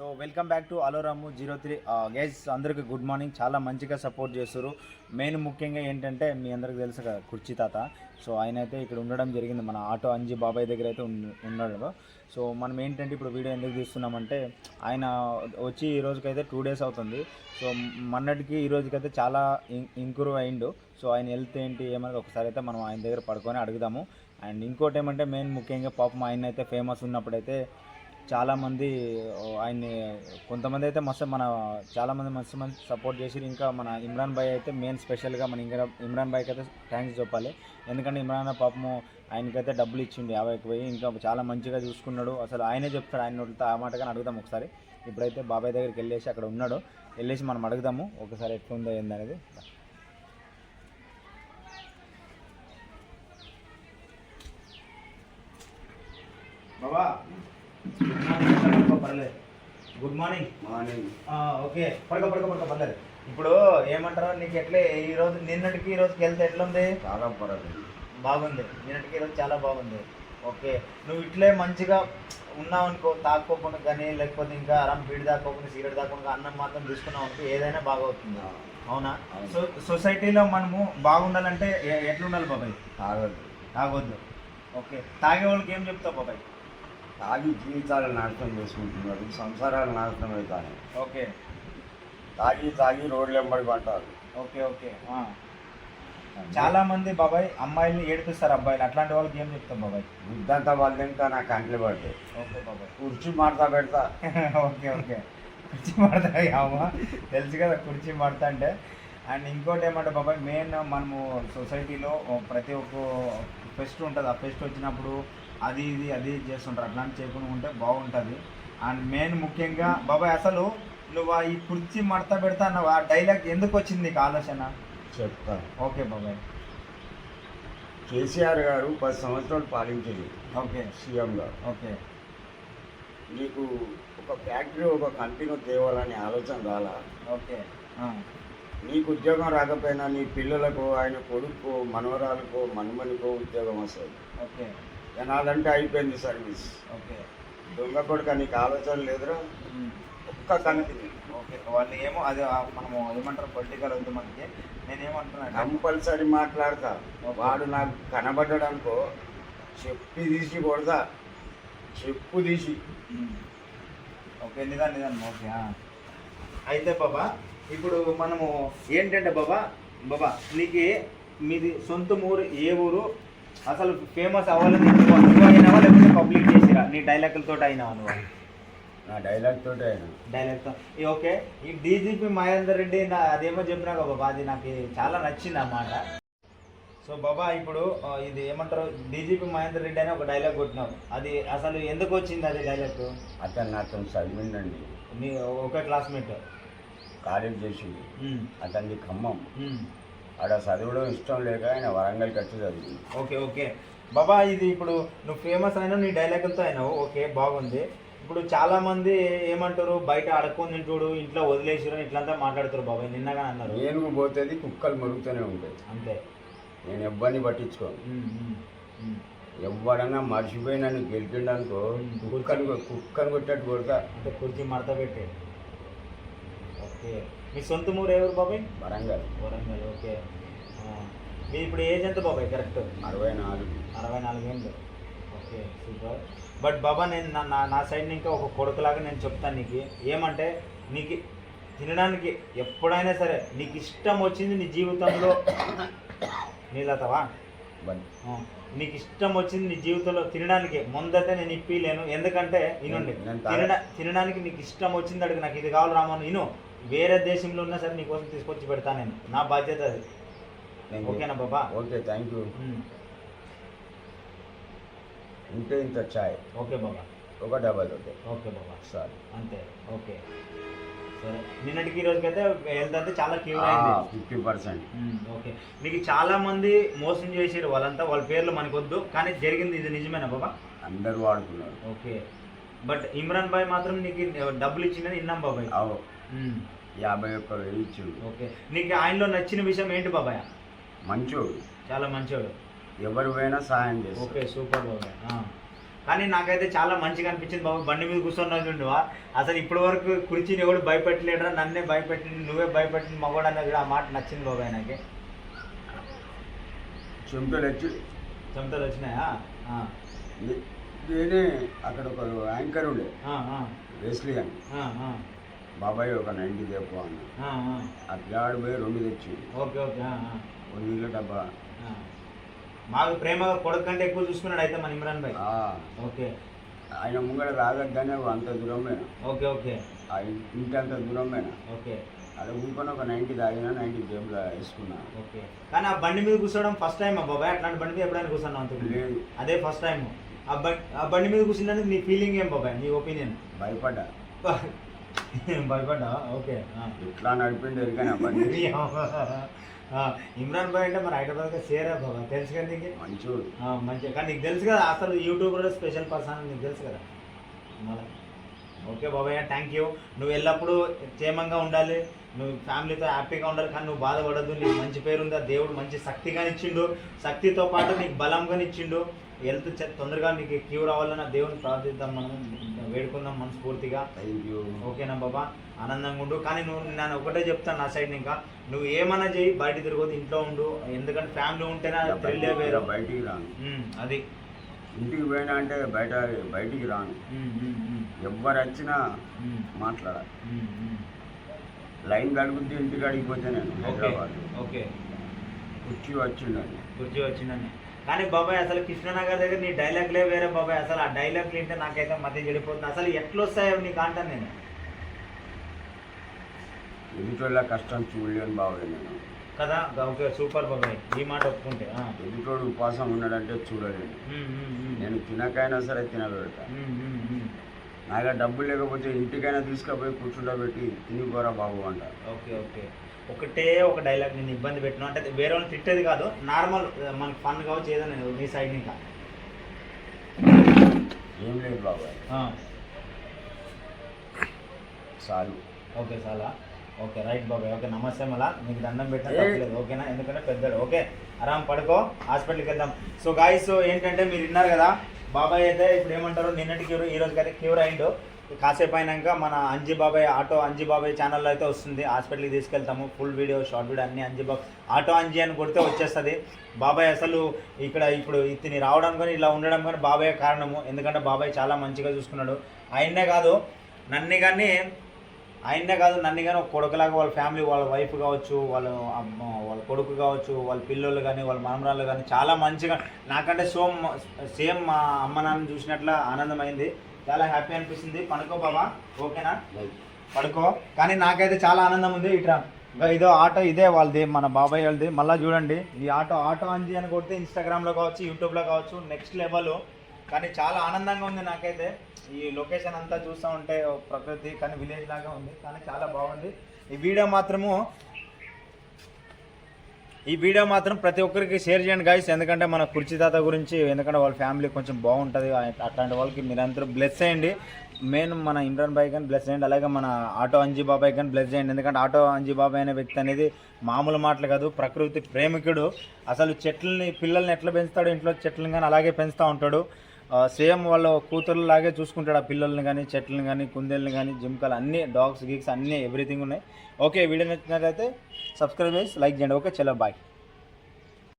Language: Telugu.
సో వెల్కమ్ బ్యాక్ టు అలోరాము జీరో త్రీ. గైస్ అందరికీ గుడ్ మార్నింగ్. చాలా మంచిగా సపోర్ట్ చేస్తారు మెయిన్ ముఖ్యంగా ఏంటంటే మీ అందరికి తెలుసు కదా కుర్చీ తాత. సో ఆయన అయితే ఇక్కడ ఉండడం జరిగింది. మన ఆటో అంజి బాబాయ్ దగ్గర అయితే ఉన్నాడు సో మనం ఏంటంటే ఇప్పుడు వీడియో ఎందుకు తీస్తున్నామంటే ఆయన వచ్చి ఈ రోజుకైతే టూ డేస్ అవుతుంది. సో మొన్నటికి ఈ రోజుకైతే చాలా ఇంక్రూవ్ అయిండు. సో ఆయన హెల్త్ ఏంటి ఏమన్నది ఒకసారి అయితే మనం ఆయన దగ్గర పడుకొని అడుగుదాము. అండ్ ఇంకోటి ఏమంటే మెయిన్ ముఖ్యంగా పాపం ఆయన అయితే ఫేమస్ ఉన్నప్పుడైతే చాలామంది ఆయన్ని కొంతమంది అయితే మస్తు మన చాలామంది మస్తు మంది సపోర్ట్ చేసి ఇంకా మన ఇమ్రాన్ భాయ్ అయితే మెయిన్ స్పెషల్గా మన ఇంకా ఇమ్రాన్ భాయ్కి అయితే థ్యాంక్స్ చెప్పాలి. ఎందుకంటే ఇమ్రాన్ పాపము ఆయనకైతే డబ్బులు ఇచ్చిండు యాభైకి పోయి. ఇంకా చాలా మంచిగా చూసుకున్నాడు. అసలు ఆయనే చెప్తాడు ఆయన నోటితో ఆ మాట కానీ అడుగుదాం ఒకసారి. ఇప్పుడైతే బాబాయ్ దగ్గరికి వెళ్ళేసి అక్కడ ఉన్నాడు. వెళ్ళేసి మనం అడుగుదాము. ఒకసారి ఎట్లుందో ఏందనేది. బాబా. పర్లేదు గుడ్ మార్నింగ్. మార్నింగ్. ఓకే. పడక పడక పడక పర్లేదు. ఇప్పుడు ఏమంటారు నీకు ఎట్లే ఈ రోజు నిన్నటికి ఈ రోజుకి వెళ్తే ఎట్లుంది? చాలా పర్వాలేదు బాగుంది. నిన్నటికి ఈ రోజు చాలా బాగుంది. ఓకే. నువ్వు ఇట్లే మంచిగా ఉన్నావు అనుకో తాక్కోకుండా కానీ లేకపోతే ఇంకా అరం బీడి తాక్కోకుండా సిగరెట్ తాక్కుండా అన్నం మాత్రం తీసుకున్నావు అనుకో ఏదైనా బాగవుతుంది. అవునా. సో సొసైటీలో మనము బాగుండాలంటే ఎట్లుండాలి బాబాయ్? తాగద్దు. తాగొద్దు. ఓకే. తాగే వాళ్ళకి ఏం చెప్తావు బాబాయ్? తాగి జీవితాలు నాశనం చేసుకుంటున్నారు. సంసారాలు నాశనం అవుతాయి. ఓకే. తాగి తాగి రోడ్లు వెంబడి పట్టారు ఓకే ఓకే. చాలా మంది బాబాయ్ అమ్మాయిల్ని ఏడిపిస్తారు అబ్బాయిలు. అట్లాంటి వాళ్ళకి ఏం చెప్తాం బాబాయ్? బుద్ధంతా వాళ్ళు ఇంకా నా కంట్లు పడ్డాయి. ఓకే బాబాయ్. కుర్చీ మాడతా పెడతా. Okay okay. కుర్చీ మాడతా అమ్మ. తెలుసు కదా కుర్చీ మాడతా అంటే. అండ్ ఇంకోటి ఏమంటే బాబాయ్ మెయిన్ మనము సొసైటీలో ప్రతి ఒక్క ఫెస్ట్ ఉంటుంది. ఆ ఫెస్ట్ వచ్చినప్పుడు అది ఇది అది చేస్తుంటారు. అట్లాంటి చేయకుండా ఉంటే బాగుంటుంది. అండ్ మెయిన్ ముఖ్యంగా బాబాయ్ అసలు నువ్వు ఈ కుర్చీ మడత పెడతా అన్నావు. ఆ డైలాగ్ ఎందుకు వచ్చింది నీకు ఆలోచన? చెప్తాను ఓకే బాబాయ్. కేసీఆర్ గారు పది సంవత్సరాలు పాలించింది ఓకే. సీఎంగా ఓకే. నీకు ఒక ఫ్యాక్టరీ ఒక కంపెనీ తేవాలనే ఆలోచన రాలా? ఓకే. నీకు ఉద్యోగం రాకపోయినా నీ పిల్లలకు ఆయన కొడుకు మనవరాలకు మనుమనికో ఉద్యోగం వస్తుంది. ఓకే. ఎనాలంటే అయిపోయింది సర్వీస్. ఓకే. దొంగ కొడుక నీకు ఆలోచన లేదురా? ఒక్క కంపెనీ ఓకే. వాళ్ళు ఏమో అది మనము ఏమంటారు పొలిటికల్ ఉంది మనకి. నేనేమంటున్నా కంపల్సరీ మాట్లాడతా. వాడు నాకు కనబడ్డాడు అనుకో చెప్పి తీసి కొడతా. చెప్పు తీసి. ఓకే నిదాన్ నిదాన్. ఓకే ఆ. అయితే బాబా ఇప్పుడు మనము ఏంటంటే బాబా బాబా నీకు మీది సొంత ఊరు ఏ ఊరు? అసలు ఫేమస్ అవ్వాలని నువ్వు నువ్వు అయినావా లేకపోతే పబ్లిక్ చేసిరా? నీ డైలాగులతో అయినావా నువ్వు? నా డైలాగ్ తోటే ఆయన డైలాగ్తో ఓకే. ఈ డీజీపీ మహేందర్ రెడ్డి నా అదేమో చెప్పినా బాబా అది నాకు చాలా నచ్చింది అన్నమాట సో బాబా ఇప్పుడు ఇది ఏమంటారు? డీజీపీ మహేందర్ రెడ్డి అని ఒక డైలాగ్ కొట్టినావు అది అసలు ఎందుకు వచ్చింది అది డైలాగ్ అతను నాతో చదివిండండి. నీ ఒకే క్లాస్మేట్ కాలేజ్ చేసింది అతన్ని ఖమ్మం. ఆడ చదవడం ఇష్టం లేక ఆయన వరంగల్కి వచ్చి చదివింది. Okay okay. బాబా ఇది ఇప్పుడు నువ్వు ఫేమస్ అయినా నీ డైలాగులతో అయినావు. ఓకే బాగుంది. ఇప్పుడు చాలా మంది ఏమంటారు? బయట అడుక్కొని తింటుడు ఇంట్లో వదిలేసిరు ఇట్లంతా మాట్లాడుతారు బాబాయ్ నిన్నగా అన్నారు. ఏనుగు పోతుంది కుక్కలు మరుగుతూనే ఉంటాయి. అంతే. నేను ఎవ్వరిని పట్టించుకోను. ఉమ్. ఎవడన్నా మర్చిపోయి నన్ను గెలిపిండనుకో కుక్కను కుక్కను కొట్టట్టు కొడతా. అంటే కుర్చీ మడత పెట్టి ఓకే. మీ సొంత ఊరు ఎవరు బాబాయ్? వరంగల్. వరంగల్ ఓకే. మీ ఇప్పుడు ఏజ్ ఎంత బాబాయ్ కరెక్ట్? అరవై నాలుగు అరవై నాలుగేళ్ళు ఓకే సూపర్. బట్ బాబా నేను నా నా నా సైడ్ ఇంకా ఒక కొడుకులాగా నేను చెప్తాను నీకు. ఏమంటే నీకు తినడానికి ఎప్పుడైనా సరే నీకు ఇష్టం వచ్చింది నీ జీవితంలో. నీళ్ళతావా నీకు ఇష్టం వచ్చింది నీ జీవితంలో తినడానికి ముందైతే నేను ఇప్పిలేను ఎందుకంటే తినడా తినడానికి నీకు ఇష్టం వచ్చింది అడుగు నాకు ఇది కావాలి రామని నేను వేరే దేశంలో ఉన్నా సరే నీకోసం తీసుకొచ్చి పెడతా నేను. నా బాధ్యత అది. ఓకేనా బాబా? Okay thank you um. ఇంతే చాయ్. ఓకే బాబా. ఒక డబల్ ఒకటి ఓకే బాబా. సారీ. అంతే. ఓకే. సరే. నిన్నటికి ఈ రోజుకైతే హెల్త్ అయితే చాలా క్యూర్ అయింది. Fifty percent okay. మీకు చాలా మంది మోసం చేసారు వాళ్ళంతా. వాళ్ళ పేర్లు మనకు వద్దు కానీ జరిగింది ఇది నిజమేనా బాబా? అందరూ వాడుకున్నారు. ఓకే. బట్ ఇమ్రాన్ భాయ్ మాత్రం నీకు డబ్బులు ఇచ్చిందని విన్నాం బాబాయ్. యాభై ఒక్క వేలు ఇచ్చిండు. ఓకే. నీకు ఆయనలో నచ్చిన విషయం ఏంటి బాబాయ్? మంచోడు. చాలా మంచివాడు ఎవరు పోయినా సహాయం చేస్తారు ఓకే సూపర్ బాబాయ్. కానీ నాకైతే చాలా మంచిగా అనిపించింది బాబు. బండి మీద కూర్చున్నావు అసలు ఇప్పటి వరకు కుర్చీని ఎవడు భయపెట్టలేడరా? నన్నే భయపెట్టింది నువ్వే భయపెట్టింది మగవాడు అన్నది కూడా ఆ మాట నచ్చింది బాబాయ్ నాకు. చెమటలు వచ్చి చెమటలు వచ్చినాయా? నేనే అక్కడ ఒక యాంకర్ ఉండే. వెస్లీ అని. బాబాయ్ ఒక నైంటీ తెప్పు అన్న. ఆ, పిల్లాడు పోయి రెండు తెచ్చి ఓకే ఓకే నీళ్ళ డబ్బా. మాకు ప్రేమగా కొడుకు కంటే ఎక్కువ చూసుకున్నాడు అయితే మన ఇమ్రాన్ భాయ్. ఓకే. ఆయన ముంగడ రాగద్దానే అంత దూరమేనా? Okay okay. ఆ ఇంటి అంత దూరమేనా? ఓకే. అక్కడ ఊరుకొని ఒక నైంటీ తాగినా నైంటీ జేబులో వేసుకున్నా. ఓకే. కానీ ఆ బండి మీద కూర్చోవడం ఫస్ట్ టైం బాబాయ్. అట్లాంటి బండి మీద ఎప్పుడైనా కూర్చున్నావు అంత లేదు. అదే ఫస్ట్ టైం ఆ బండి ఆ బండి మీద కూర్చున్నందుకు నీ ఫీలింగ్ ఏం బాబాయ్? నీ ఒపీనియన్? భయపడ్డా. భయపడ్డా ఓకే. ఇట్లా నడిపిండి ఎరికైనా ఇమ్రాన్ భాయ్ అంటే మన హైదరాబాద్ సేరా బాబా తెలుసు కదా నీకు? మంచోడు. ఆ, మంచిగా కానీ నీకు తెలుసు కదా అసలు యూట్యూబ్లో స్పెషల్ పర్సన్ అని నీకు తెలుసు కదా? మళ్ళా. ఓకే బాబాయ్ థ్యాంక్ యూ నువ్వు ఎల్లప్పుడూ క్షేమంగా ఉండాలి. నువ్వు ఫ్యామిలీతో హ్యాపీగా ఉండాలి కానీ నువ్వు బాధపడద్దు. నీకు మంచి పేరు ఉందా దేవుడు మంచి శక్తిగా ఇచ్చిండు శక్తితో పాటు నీకు బలంగా ఇచ్చిండు హెల్త్ తొందరగా నీకు క్యూర్ అవ్వాలని ఆ దేవుని ప్రార్థిద్దాం మనం వేడుకుందాం మనస్ఫూర్తిగా. థ్యాంక్ యూ ఓకేనా బాబా? ఆనందంగా ఉండు. కానీ నువ్వు నేను ఒకటే చెప్తాను నా సైడ్ ఇంకా. నువ్వు ఏమన్నా చేయి బయట తిరగదు ఇంట్లో ఉండు. ఎందుకంటే ఫ్యామిలీ ఉంటేనే థ్రిల్లే వేరు. బయటికి రాను అది. ఇంటికి పోయినా అంటే బయట బయటికి రాను. ఎవ్వరు వచ్చినా మాట్లాడాలి. లైన్ గడుపుతే ఇంటికి అడిగిపోతే నేను ఓకే. హైదరాబాద్ ఓకే. కుర్చీ వచ్చిండని. కుర్చీ వచ్చిందని. కానీ బాబాయ్ అసలు కృష్ణనగర్ దగ్గర నీ డైలాగ్లే వేరే బాబాయ్. అసలు ఆ డైలాగ్లు వింటే నాకైతే మధ్య చెడిపోతుంది. అసలు ఎట్లా వస్తాయో నీకు అంటాను నేను. ఎదుటోళ్ళ కష్టం చూడలేని బాబాయ్ నేను. కదా ఓకే సూపర్ బాబాయ్. ఈ మాట ఒప్పుకుంటే. ఎదుటోడు ఉపవాసం ఉన్నాడంటే చూడలేను. నేను తినకైనా సరే తినబెడతా. నాకు డబ్బులు లేకపోతే ఇంటికైనా తీసుకుపోయి కూర్చుండబెట్టి తినిపోరా బాబు అంట. Okay okay. ఒకటే ఒక డైలాగ్ నేను ఇబ్బంది పెట్టిన. అంటే వేరే వాళ్ళని తిట్టేది కాదు. నార్మల్ మనకి ఫన్ కావచ్చు ఏదైనా మీ సైడ్ ఇంకా. ఏం లేదు బాబాయ్ చాలు. ఓకే చాలా. ఓకే రైట్ బాబాయ్ ఓకే నమస్తే మళ్ళా. మీకు దండం. తప్పలేదు. ఓకేనా? ఎందుకంటే పెద్దడు. ఓకే ఆరామ్ పడుకో. హాస్పిటల్కి వెళ్దాం. సో గాయస్ ఏంటంటే మీరు విన్నారు కదా బాబాయ్ అయితే ఇప్పుడు ఏమంటారు? నిన్నటి క్యూర్ ఈ రోజుకి అయితే క్యూర్ అయిండు. కాసేపు అయినాక మన అంజీ బాబాయ్ ఆటో అంజీ బాబాయ్ ఛానల్లో అయితే వస్తుంది. హాస్పిటల్కి తీసుకెళ్తాము. ఫుల్ వీడియో షార్ట్ వీడియో అన్ని అంజీబాబు ఆటో అంజీ అని కొడితే వచ్చేస్తుంది. బాబాయ్ అసలు ఇక్కడ ఇప్పుడు ఇతని రావడం కానీ ఇలా ఉండడం కానీ బాబాయ్ కారణము. ఎందుకంటే బాబాయ్ చాలా మంచిగా చూసుకున్నాడు. ఆయన్నే కాదు నన్ను కానీ ఆయన్నే కాదు నన్ను కానీ ఒక కొడుకులాగా వాళ్ళ ఫ్యామిలీ వాళ్ళ వైఫ్ కావచ్చు వాళ్ళ వాళ్ళ కొడుకు కావచ్చు వాళ్ళ పిల్లలు కానీ వాళ్ళ మనమరాళ్ళు కానీ చాలా మంచిగా నాకంటే సోమ్ సేమ్ మా అమ్మ నాన్న చూసినట్ల ఆనందమైంది. చాలా హ్యాపీ అనిపిస్తుంది. పడుకో బాబా. ఓకేనా? పడుకో. కానీ నాకైతే చాలా ఆనందం ఉంది. ఇంకా ఇదో ఆటో ఇదే వాళ్ళది మన బాబాయ్ వాళ్ళది. మళ్ళీ చూడండి. ఈ ఆటో ఆటో అంజీ అని కొడితే ఇన్స్టాగ్రామ్లో కావచ్చు యూట్యూబ్లో కావచ్చు నెక్స్ట్ లెవెల్ కానీ చాలా ఆనందంగా ఉంది నాకైతే. ఈ లొకేషన్ అంతా చూస్తూ ఉంటే ప్రకృతి కానీ విలేజ్ లాగా ఉంది. కానీ చాలా బాగుంది. ఈ వీడియో మాత్రము ఈ వీడియో మాత్రం ప్రతి ఒక్కరికి షేర్ చేయండి గాయస్ ఎందుకంటే మన కుర్చీతాత గురించి ఎందుకంటే వాళ్ళ ఫ్యామిలీ కొంచెం బాగుంటుంది. అట్లాంటి వాళ్ళకి మీరందరూ బ్లెస్ చేయండి. మెయిన్ మన ఇమ్రాన్ బాయ్ కానీ బ్లెస్ చేయండి అలాగే మన ఆటో అంజీ బాబాయ్ కానీ బ్లెస్ చేయండి. ఎందుకంటే ఆటో అంజీ బాబాయ్ అనే వ్యక్తి అనేది మామూలు మాటలు కాదు ప్రకృతి ప్రేమికుడు. అసలు చెట్లని పిల్లల్ని ఎట్లా పెంచుతాడు ఇంట్లో చెట్లను కానీ అలాగే పెంచుతూ ఉంటాడు. సేమ్ వాళ్ళ కూతురు లాగే చూసుకుంటాడు ఆ పిల్లల్ని కానీ చెట్లను కానీ కుందేళ్ళని కానీ జింకలు అన్ని డాగ్స్ గీక్స్ అన్నీ ఎవ్రీథింగ్ ఉన్నాయి. ఓకే వీడియో నచ్చినట్లయితే సబ్స్క్రైబ్ చేసి లైక్ చేయండి. ఓకే చలో బాయ్.